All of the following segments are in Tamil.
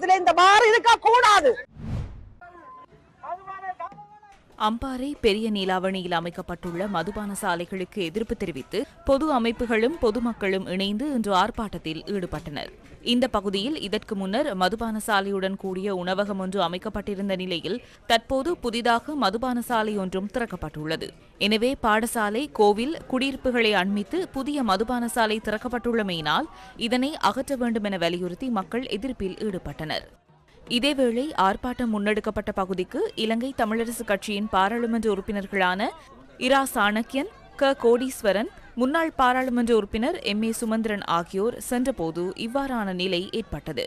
இவ்விடத்துல இந்த மாதிரி இருக்க கூடாது அம்பாறை பெரிய நீலாவணியில் அமைக்கப்பட்டுள்ள மதுபான சாலைகளுக்கு எதிர்ப்பு தெரிவித்து பொது அமைப்புகளும் பொதுமக்களும் இணைந்து இன்று ஆர்ப்பாட்டத்தில் ஈடுபட்டனர். இந்த பகுதியில் இதற்கு முன்னர் மதுபான சாலையுடன் கூடிய உணவகம் ஒன்று அமைக்கப்பட்டிருந்த நிலையில் தற்போது புதிதாக மதுபான சாலை ஒன்றும் திறக்கப்பட்டுள்ளது. எனவே பாடசாலை கோவில் குடியிருப்புகளை அண்மித்து புதிய மதுபான சாலை திறக்கப்பட்டுள்ளமையினால் இதனை அகற்ற வேண்டும் என வலியுறுத்தி மக்கள் எதிர்ப்பில் ஈடுபட்டனர். இதேவேளை ஆர்ப்பாட்டம் முன்னெடுக்கப்பட்ட பகுதிக்கு இலங்கை தமிழரசு கட்சியின் பாராளுமன்ற உறுப்பினர்களான இரா சாணக்கியன் க. கோடீஸ்வரன் முன்னாள் பாராளுமன்ற உறுப்பினர் எம். ஏ. சுமந்திரன் ஆகியோர் சென்றபோது இவ்வாறான நிலை ஏற்பட்டது.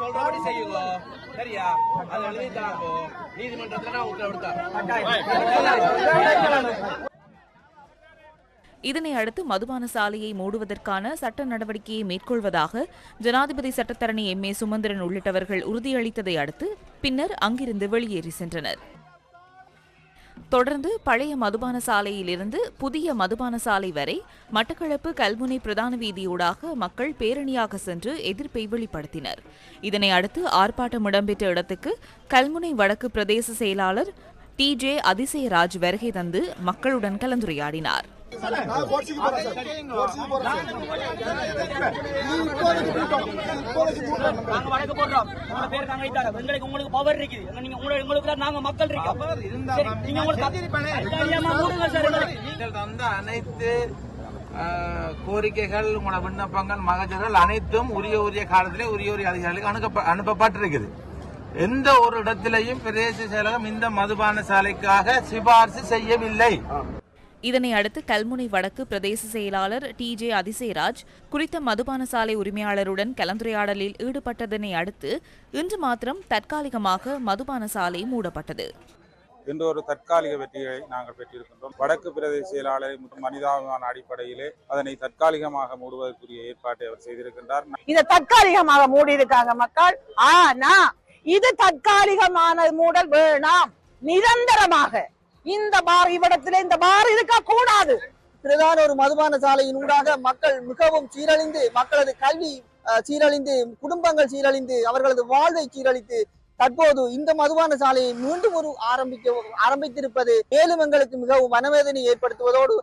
சொல்றபடி செய்யுங்க சரியா அது நீதிமன்றத்துல நான் உத்தரவிட்டேன் இதனை அடுத்து மதுபான சாலையை மூடுவதற்கான சட்ட நடவடிக்கையை மேற்கொள்வதாக ஜனாதிபதி சட்டத்தரணி எம் ஏ சுமந்திரன் உள்ளிட்டவர்கள் உறுதியளித்ததை அடுத்து பின்னர் அங்கிருந்து வெளியேறி சென்றனர். தொடர்ந்து பழைய மதுபான சாலையிலிருந்து புதிய மதுபான சாலை வரை மட்டக்களப்பு கல்முனை பிரதான வீதியூடாக மக்கள் பேரணியாக சென்று எதிர்ப்பை வெளிப்படுத்தினர். இதனை அடுத்து ஆர்ப்பாட்டம் இடம்பெற்ற இடத்துக்கு கல்முனை வடக்கு பிரதேச செயலாளர் டி ஜே அதிசயராஜ் வருகை தந்து மக்களுடன் கலந்துரையாடினார். உங்களுக்கு பவர் இருக்குது. நீங்க உங்களுக்கு உங்களுக்கு நாங்க மக்கள் இருக்கோம். அனைத்து கோரிக்கைகள் உங்களோட விண்ணப்பங்கள் மகஜர்கள் அனைத்தும் உரிய உரிய காலத்திலே உரிய உரிய அதிகாரிகளுக்கு அனுப்ப அனுப்பப்பட்டிருக்குது. எந்த ஒரு இடத்திலையும் பிரதேச செயலகம் இந்த மதுபான சாலைக்காக சிபார்சு செய்யவில்லை. இதனை அடுத்து கல்முனை வடக்கு பிரதேச செயலாளர் டி ஜே அதிசயராஜ் குறித்த மதுபான சாலை உரிமையாளருடன் கலந்துரையாடலில் ஈடுபட்டதனை அடுத்து இன்று மாத்திரம் தற்காலிகமாக மதுபான சாலை மூடப்பட்டது. இன்று ஒரு தற்காலிக வெற்றியை நாங்கள் பெற்றிருக்கின்றோம். வடக்கு பிரதேச செயலாளர் மற்றும் மனிதாபிமான அடிப்படையிலே அதனை தற்காலிகமாக மூடுவதற்குரிய ஏற்பாட்டை அவர் செய்திருக்கின்றார். இத தற்காலிகமாக மூடி இருக்காங்க மக்கள். ஆனா இது தற்காலிகமான மூடல் வேணாம். நிரந்தரமாக. இந்த பார் இவ்விடத்திலே இந்த பார் இருக்க கூடாது பிரதான ஒரு மதுபான சாலையின் ஊடாக மக்கள் மிகவும் சீரழிந்து மக்களது கல்வி சீரழிந்து குடும்பங்கள் சீரழிந்து அவர்களது வாழ்வை சீரழித்து தற்போது இந்த மதுபான சாலையை மீண்டும் ஒரு ஆரம்பிக்க ஆரம்பித்திருப்பது மேலும் எங்களுக்கு மிகவும் மனவேதனை ஏற்படுத்துவதோடு